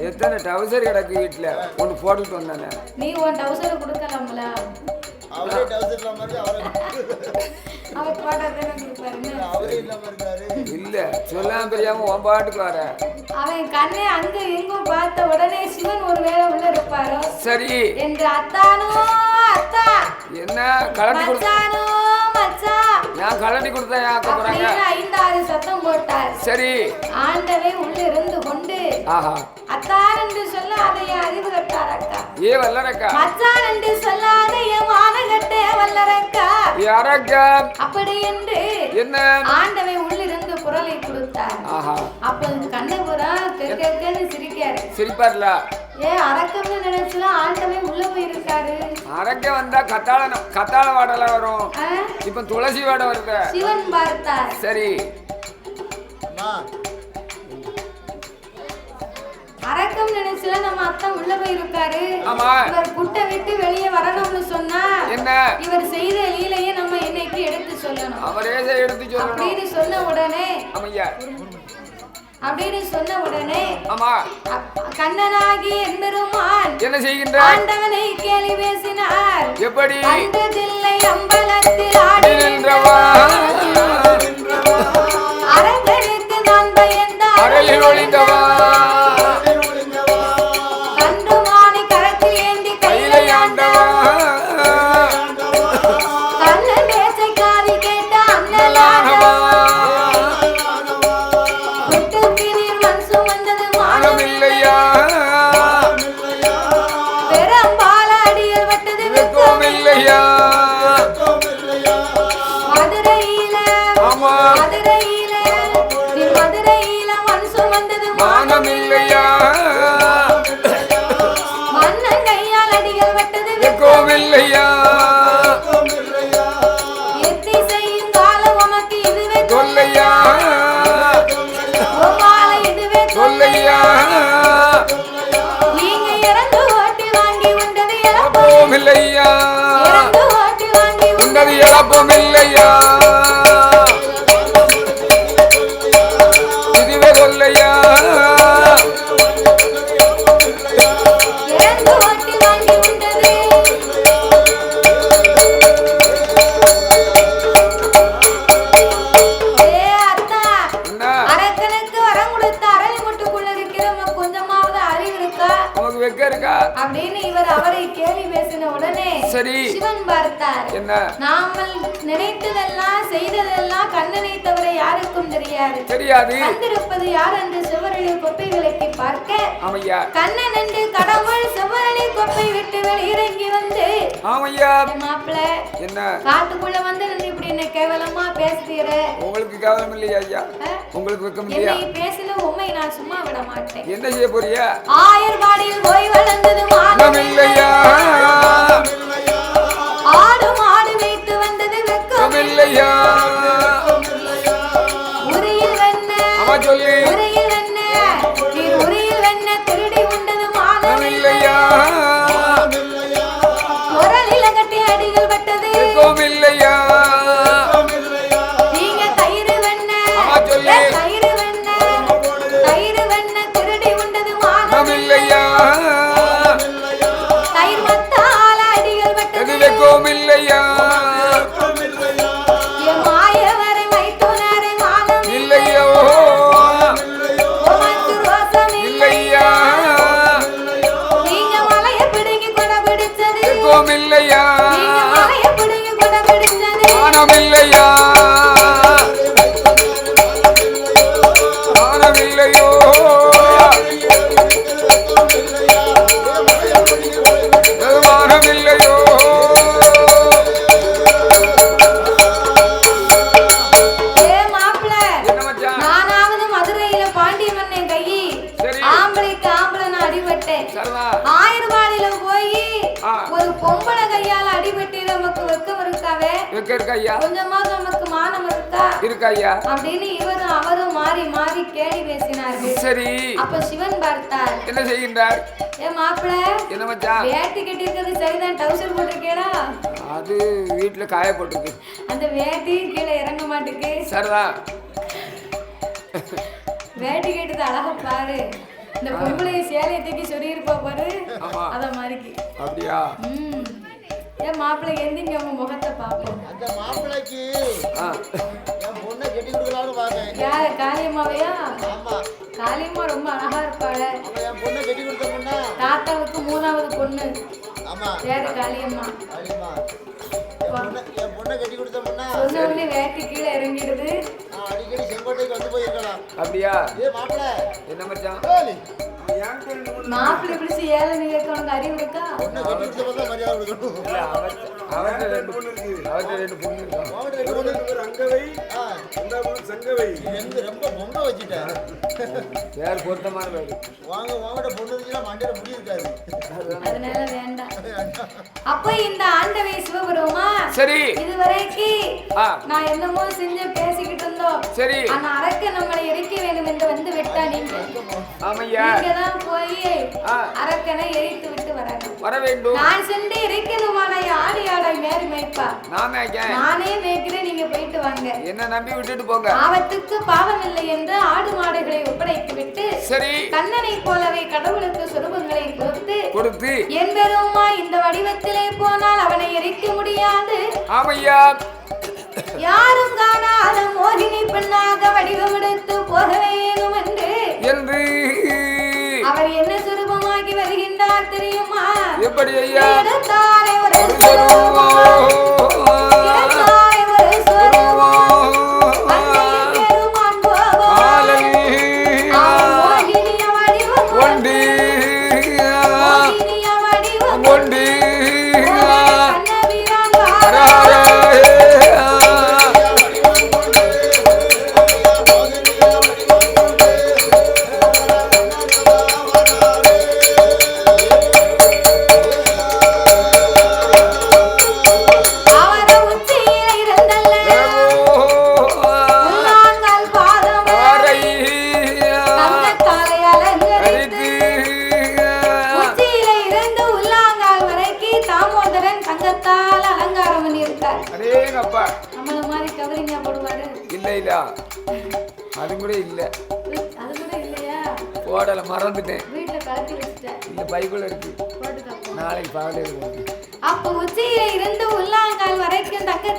எத்தனை டவுசர் கிடக்கு வீட்டுல ஒன்று போட்டுட்டு வந்தானே. நீ உன் டவுசரை கொடுக்கலாம்ல. அவரே டவுசர் இல்லாம இருக்கு அவரே அவர் போட்டாதானே கொடுப்பாருன்னு அவரே இல்லாம இருக்காரு இல்ல சொல்லாம தெரியாம உன் பாட்டுக்கு வர. அவன் கண்ணை அங்க எங்கும் பார்த்த உடனே சிவன் ஒருவேளை உள்ள இருப்பாரோ? சரி. என்று அத்தானோ அத்தா. என்ன கலட்டி கொடுத்த மச்சானோ மச்சா. நான் கலட்டி கொடுத்தா ஏன் ஆக்க போறாங்க. ஐந்தாறு சத்தம் போட்டார். சரி. ஆண்டவே உள்ள இருந்து கொண்டு அத்தான் என்று சொல்ல அதை அறிவு கட்டார் அக்கா. ஏ வல்லரக்கா. மச்சான் என்று சொல்லாத என் மானகட்டே வல்லரக்கா. யாரக்கா அப்படி என்று என்ன? ஆண்டவை உள்ளிருந்து குரலை கொடுத்தார். ஆஹா. அப்ப கண்ணபுரம் கேட்கன்னு சிரிக்காரு சிரிப்பார்ல? ஏ அரக்கம்னு நினைச்சுல ஆண்டவை உள்ள போயிருக்காரு. அரக்க வந்தா கத்தாழ கத்தாழ வாடல வரும்? இப்ப துளசி வாட வருது. சிவன் பார்த்தார். சரி. அம்மா அரக்கம் நினைச்சுல நம்ம அத்தான் உள்ள போயிருக்காரு. இவர் குட்டை விட்டு வெளியே வரணும்னு சொன்னா என்ன? இவர் செய்த லீலையை நம்ம இன்னைக்கு எடுத்து சொல்லணும்? அவரே எடுத்து சொல்லணும். அப்படின்னு சொன்ன உடனே ஆமையா அப்படின்னு சொன்ன உடனே ஆமா. கண்ணனாகி எம்பெருமான் என்ன செய்கின்ற ஆண்டவனை கேலி பேசினார். எப்படி? அந்ததில்லை அம்பலத்தில் ஆடி நின்றவா? அரங்கனுக்கு நான் பயந்தார் அறையில் ஒளிந்தவா? உண்டது உன்னது இழப்பமில்லையா இதுவே தெரியாது வந்திருப்பது யார் என்று செவ்வரளி கொப்பை விளக்கி பார்க்க. ஆமையா. கண்ணன் என்று கடவுள் கொப்பை விட்டு வெளியிறங்கி வந்து ஆமையா. மாப்பிள என்ன? காட்டுக்குள்ள வந்து இப்படி என்ன கேவலமா பேசுறீர உங்களுக்கு கவனம் இல்லையா ஐயா? உங்களுக்கு வெக்கம் இல்லையா? உண்மை நான் சும்மா விட மாட்டேன். என்ன செய்ய போறியா? ஆயர்பாடியில் போய் வளர்ந்தது இல்லையா ஆடு மாடு வைத்து வந்தது வெக்கம் இல்லையா சொல்லி. உரியில் வெண்ண நீர் உரியில் வெண்ண திருடி உண்டது மானம் வெக்கம் இல்லையா பொம்பளை கையால அடிபட்டு நமக்கு வெக்கம் இருக்காவே? வெக்க இருக்கா ஐயா கொஞ்சமாவது நமக்கு மானம் இருக்கா? இருக்கா ஐயா அப்படின்னு இவரும் அவரும் மாறி மாறி கேலி பேசினார்கள். சரி. அப்ப சிவன் பார்த்தார். என்ன செய்கின்றார்? ஏ மாப்பிள என்ன மச்சான்? வேட்டி கட்டி இருக்கிறது சரிதான் டவுசர் போட்டிருக்கேடா அது வீட்டுல காயப்பட்டிருக்கு அந்த வேட்டி கீழே இறங்க மாட்டுக்கு. சரதா வேட்டி கட்டுது அழகா பாரு. இந்த பொம்பளைய சேலையை தூக்கி சொல்லியிருப்பா பாரு. அத மாதிரிக்கு அப்படியா? ம். ஏன் மாப்பிள்ளை எந்திங்க உங்க முகத்தை பார்ப்போம்? அந்த மாப்பிள்ளைக்கு என் பொண்ணை கட்டி கொடுக்கலாம்னு பார்த்தேன். யாரு காளியம்மாவையா? ஆமா. காளியம்மா ரொம்ப அழகா இருப்பாள. அவன் என் பொண்ணை கட்டி கொடுத்த பொண்ணா? தாத்தாவுக்கு மூணாவது பொண்ணு. ஆமா. பேரு காளியம்மா? அடிமா என் பொண்ணை கட்டி கொடுத்த பொண்ணா சொன்ன உடனே கீழே இறங்கிடுது. நான் அடிக்கடி செங்கோட்டைக்கு வந்து போயிருக்கலாம். அப்படியா? ஏ மாப்பிள்ளை என்ன மச்சான்? ஏலி, மாப்பிள்ளை பிடிச்சி ஏழை நீங்க உனக்கு அறிவு இருக்கா? பொண்ணை கட்டி மரியாதை கொடுக்கணும். இல்ல, அவர்ட்ட- அவர்ட்ட ரெண்டு அவர்ட்ட ரெண்டு பொண்ணு இருக்கான் அவன்கிட்ட ரெண்டு பொண்ணு இருக்கு. அங்கவை ஆ, இந்த சங்கவை. நீ எங்க ரொம்ப பொங்க வச்சுட்டேன் வேற பொருத்தமான பேரு வாங்க வாங்கிட்ட பொண்ணு இருந்துச்சுன்னா மண்டையில முடி இருக்காது. அதனால வேண்டாம். அப்ப இந்த ஆண்டவை சிவபெருமா சரி. இதுவரைக்கு நான் என்னமோ செஞ்சு பேசிக்கிட்டு இருந்தோம். சரி. ஆனா அரக்க நம்மளை எரிக்க வேண்டும் என்று வந்து விட்டா நீங்க. ஆமையா. நீங்க தான் போய். அரக்கனை எரித்து விட்டு வரணும். வர வேண்டும். நான் சென்று இறைக்கணுமான ஆடி ஆடை மேரி மேய்ப்பா. நான் மேய்க்கேன் நானே மேய்க்கிறேன் நீங்க போயிட்டு வாங்க. என்ன நம்பி விட்டுட்டு போங்க. ஆபத்துக்கு பாவம் இல்லை என்று ஆடு மாடுகளை ஒப்படைத்து விட்டு சரி. கண்ணனை போலவே கடவுளுக்கு சொருபங்களை கொடுத்து கொடுத்து என் பெருமா இந்த வடிவத்திலே போனால் அவனை எரிக்க முடியாது. ஆமையா? யாரும் காணாத மோகினி பெண்ணாக வடிவமெடுத்து போக வேணும் என்று என்று அவர் என்ன வருகின்றார் தெரியுமா? எப்படி ஐயா? ஒரு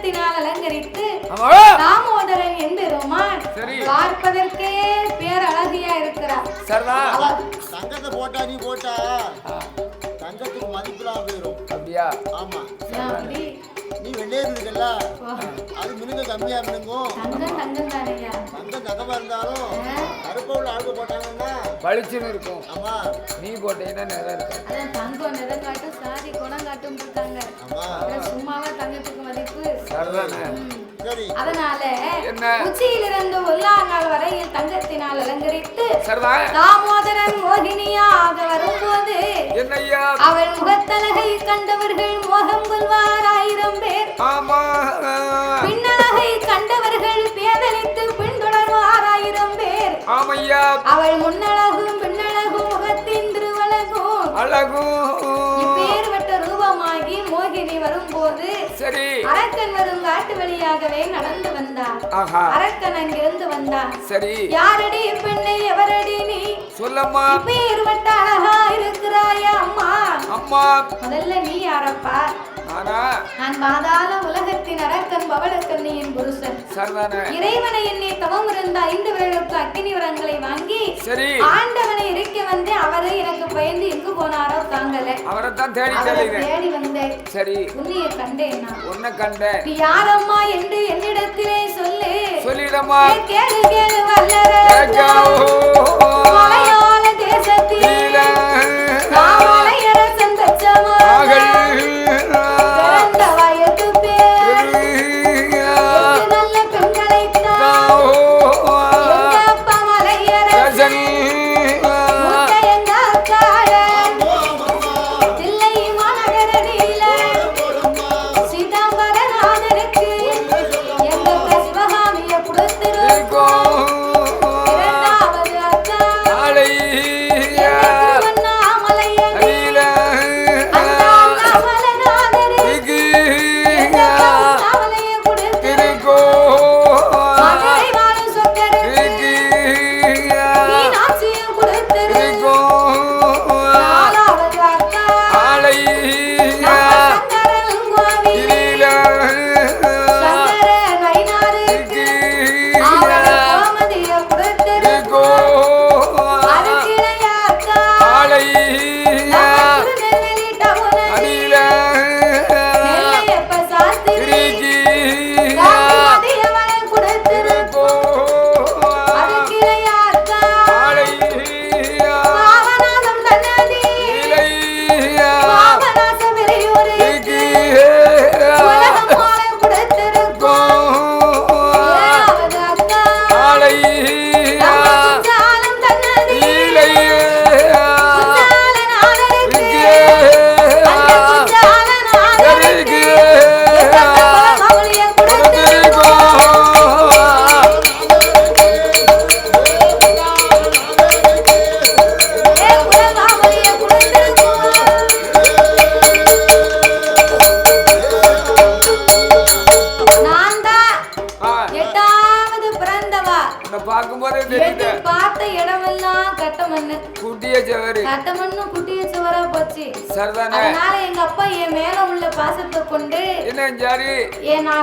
தங்கத்தினால் அலங்கரித்து தாமோதரன் எம்பெருமான் சரி. பார்ப்பதற்கே பேரழகியா இருக்கிறார். சரிதா. அவர் தங்கத்தை போட்டா நீ போட்டா? தங்கத்துக்கு மதிப்புலாம் போயிடும் அப்படியா? ஆமா. நீ வெள்ளையர் இருக்குல்ல அது மினுங்க கம்மியா மினுங்கும். தங்கம் தங்கம் தானையா தங்கம் தகமா இருந்தாலும் கருப்பை உள்ள ஆளுக்கு போட்டாங்கன்னா பளிச்சுன்னு இருக்கும். ஆமா. நீ போட்டீங்கன்னா நிறைய இருக்கும். அதான் தங்கம் நிறம் காட்டும் சாதி குணம் காட்டும் இருக்காங்க. சும்மாவா அதனால என்ன? உச்சியிலிருந்து உள்ளாங்கால் வரையில் தங்கத்தினால் அலங்கரித்து தாமோதரன் மோகினியாக வரும்போது அவள் முகத்தழகை கண்டவர்கள் மோகம் கொள்வார் ஆயிரம் பேர். பின்னழகை கண்டவர்கள் பேதலித்து பின்தொடர்வார் ஆயிரம் பேர். அவள் முன்னழகும் பின்னழகும் முகத்தின் திருவழகும். அழகும். வரும்போது சரி. அரக்கன் வரும் காட்டு வழியாகவே நடந்து வந்தார். அரக்கன் அங்கிருந்து வந்தான். சரி. யாரடி பெண்ணை எவரடி நீ? சொல்லம்மா. இப்பேர்பட்ட அழகா இருக்கிறாயா அம்மா. அம்மா. முதல்ல நீ யாரப்பா? நானா? பாதாள உலகத்தின் அரக்கன் புருஷன். இறைவனை என்னை தவம் இருந்த ஐந்து அக்கினி வரங்களை வாங்கி ஆண்டவனை இருக்க வந்து அவரு எனக்கு பயந்து எங்கு போனாரோ தாங்கல தேடி அவரை தெளிவேன் தேடி வந்தேன். சரி. உன்னைய கண்டேன் உன்னை கண்டேன். நீ யாரம்மா என்று என்னிடத்திலே சொல்லு. சொல்லிடம்மா. ஏ கேளு கேளு வல்லர. மலையாள தேசத்தில்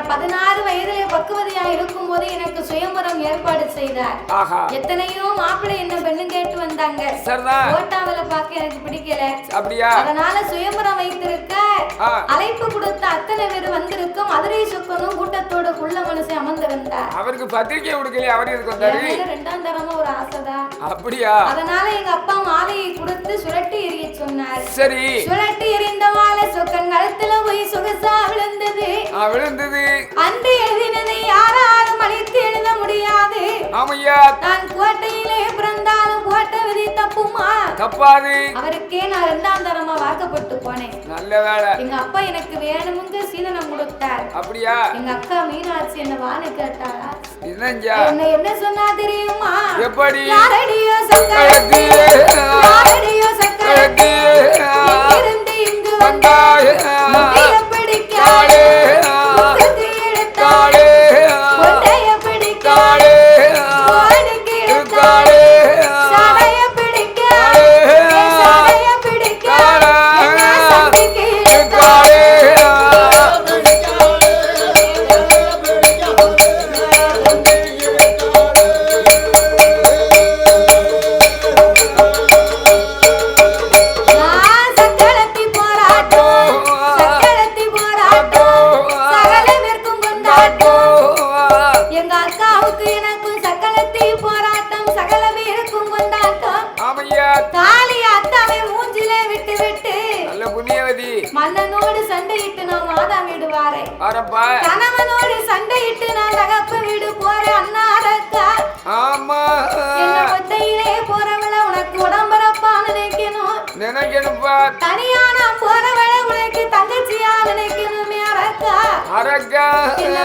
நான் பதினாறு வயதிலே பக்குவதையா இருக்கும் போது எனக்கு சுயம்பரம் ஏற்பாடு செய்தார். எத்தனையோ மாப்பிள்ளை என்ன பெண்ணு கேட்டு வந்தாங்க. ஓட்டாவில பார்க்க எனக்கு பிடிக்கல. அப்படியா? அதனால சுயம்பரம் வைத்திருக்க. அழைப்பு கொடுத்த அத்தனை பேர் வந்திருக்கும் மதுரை சொக்கனும் கூட்டத்தோட உள்ள மனுஷன் அமர்ந்து வந்தார் அவருக்கு பத்திரிக்கை கொடுக்கலையே அவர் மேல ரெண்டாம் தரமா ஒரு ஆசைதான். அப்படியா? அதனால எங்க அப்பா மாலையை கொடுத்து சுரட்டி எறிய சொன்னார். சரி. சுழட்டி எறிந்த மாலை சொக்கன் கழுத்துல போய் சொகசா விழுந்தது. விழுந்தது. அன்று எழுதினதை யாராலும் அழித்து எழுத முடியாது. ஆமையா? நான் கோட்டையிலே பிறந்தாலும் கோட்டை விதி தப்புமா? தப்பாது. அவருக்கே நான் இரண்டாம் தரமா வாக்கப்பட்டு போனேன். நல்ல வேலை எங்க அப்பா எனக்கு வேணுமுங்க சீதனம் கொடுத்தார். அப்படியா? எங்க அக்கா மீனாட்சி என்ன வான்னு என்னஞ்சா? என்ன என்ன சொன்னா தெரியுமா? எப்படி? யாரடியோ சக்கரத்தி யாரடியோ சக்கரத்தி எங்கிருந்து இங்கு வந்தாய். முட்டைய பிடிக்க நான் மாதா வீடு வாரேன் ஆரப்பா கணவனோடு சண்டையிட்டு நான் தகப்ப வீடு போறேன் அண்ணாரக்கா ஆமா. என்ன ஒத்தையிலே போறவள உனக்கு உடம்பரப்பா நினைக்கணும். நினைக்கணுப்பா தனியா நான் போறவள உனக்கு தங்கச்சியா நினைக்கணுமே அரக்கா. அரக்கா. என்ன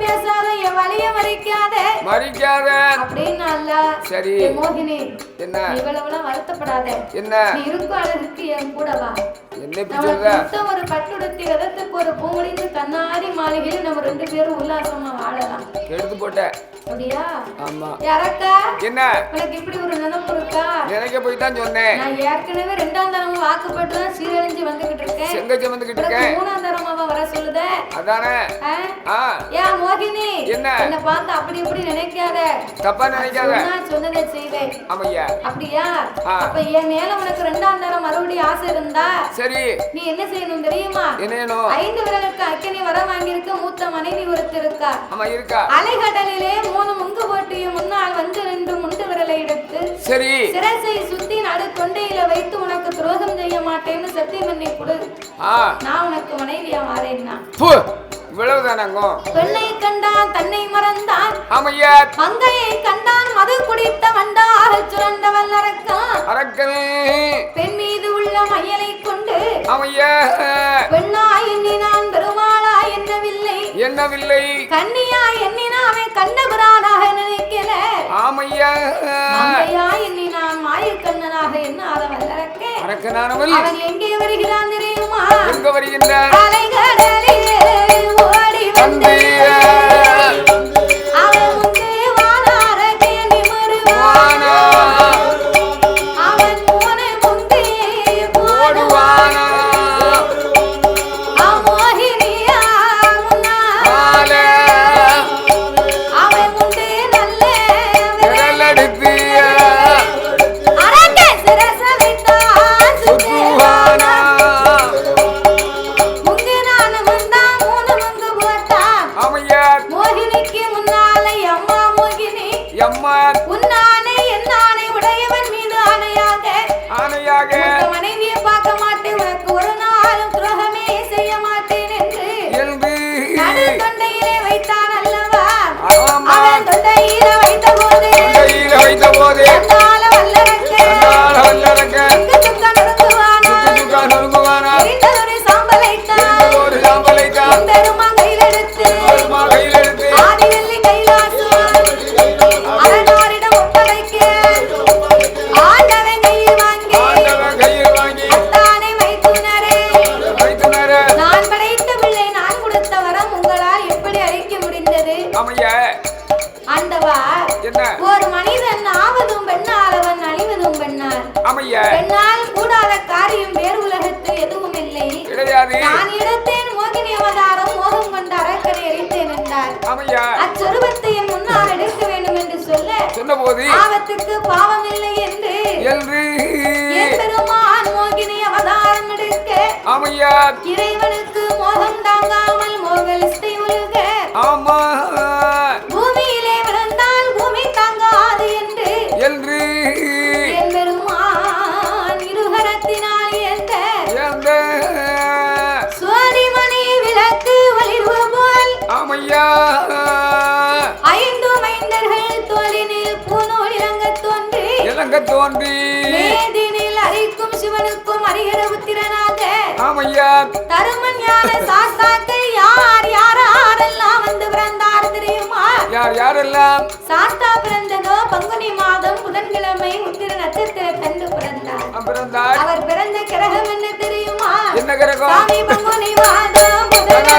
பேசாத என் வழிய மறிக்காத. மறிக்காத. அப்படின்னு அல்ல. சரி. மோகினி என்ன? இவ்வளவுலாம் வருத்தப்படாத. என்ன? நீ இருக்கும் அழகுக்கு என் கூட வா. என்ன ஒரு பட்டுடுத்தி விதத்துக்கு ஒரு பூமுடிந்து கண்ணாடி மாளிகையில் நம்ம ரெண்டு பேரும் உல்லாசமா வாழலாம். எடுத்து போட்ட. அப்படியா? ஆமா. யாரக்கா என்ன? உனக்கு இப்படி ஒரு நினைப்பு இருக்கா? நினைக்க போய் தான் சொன்னேன். நான் ஏற்கனவே ரெண்டாம் தரமா வாக்குப்பட்டு தான் சீரழிஞ்சு வந்துகிட்டு இருக்கேன். செங்கச்ச வந்துகிட்டு இருக்கேன்? மூணாம் தரமாவா வர சொல்லுத? அதானே. ஏன் மோகினி. என்ன? என்ன பார்த்து அப்படி இப்படி நினைக்காத. தப்பா நினைக்காத. சொன்னா சொன்னதை செய்வேன். ஆமையா அப்படியா. அப்ப என் மேல உனக்கு ரெண்டாம் தரம் மறுபடியும் ஆசை இருந்தா? சரி நீ என்ன செய்யணும் தெரியுமா? என்னேனும் ஐந்து விரலுக்கு அக்கினி வர வாங்கியிருக்க மூத்த மனைவி ஒருத்தர் இருக்கா ஆமா இருக்கா. அலைகடலிலே மூணு முங்கு போட்டியும் முன்னால் வந்து ரெண்டு முண்டு விரலை எடுத்து சரி. சிரசை சுத்தி நடு தொண்டையில வைத்து உனக்கு துரோகம் செய்ய மாட்டேன்னு சத்தியம் பண்ணி கொடு நான் உனக்கு மனைவியா மாறேன்னா. பு இவ்வளவுதானாங்கும் பெண்ணை கண்டான் தன்னை மறந்தான். ஆமையா. மங்கையை கண்டான் மது குடித்த வண்டாக சுரண்டவன் அரக்கான். அரக்கனே. பெண் மீது உள்ள மையலை கொண்டு ஆமையா. பெண்ணா எண்ணினான் பெருமாளா எண்ணவில்லை. என்னவில்லை கன்னியா எண்ணினாவே கண்டபுரானாக நினைக்கல. ஆமையா. மங்கையா எண்ணினான் மாயக்கண்ணனாக எண்ணாத வல்லரக்கே அரக்கனானவள் அவன் எங்கே வருகிறான் தெரியுமா? எங்க வருகின்ற அலைகடலிலே ஓடி அங்க தோன்றி மேதினில் சிவனுக்கும் அரிகர உத்திரனாக யார்? யாரெல்லாம் வந்து பிறந்தார் தெரியுமா? யார் யாரெல்லாம்? சாஸ்தா பிறந்ததோ பங்குனி மாதம் புதன்கிழமை உத்திர நட்சத்திரத்தன்று பிறந்தார். பிறந்தார். அவர் பிறந்த கிரகம் என்ன தெரியுமா? என்ன கிரகம்? பங்குனி மாதம் புதன்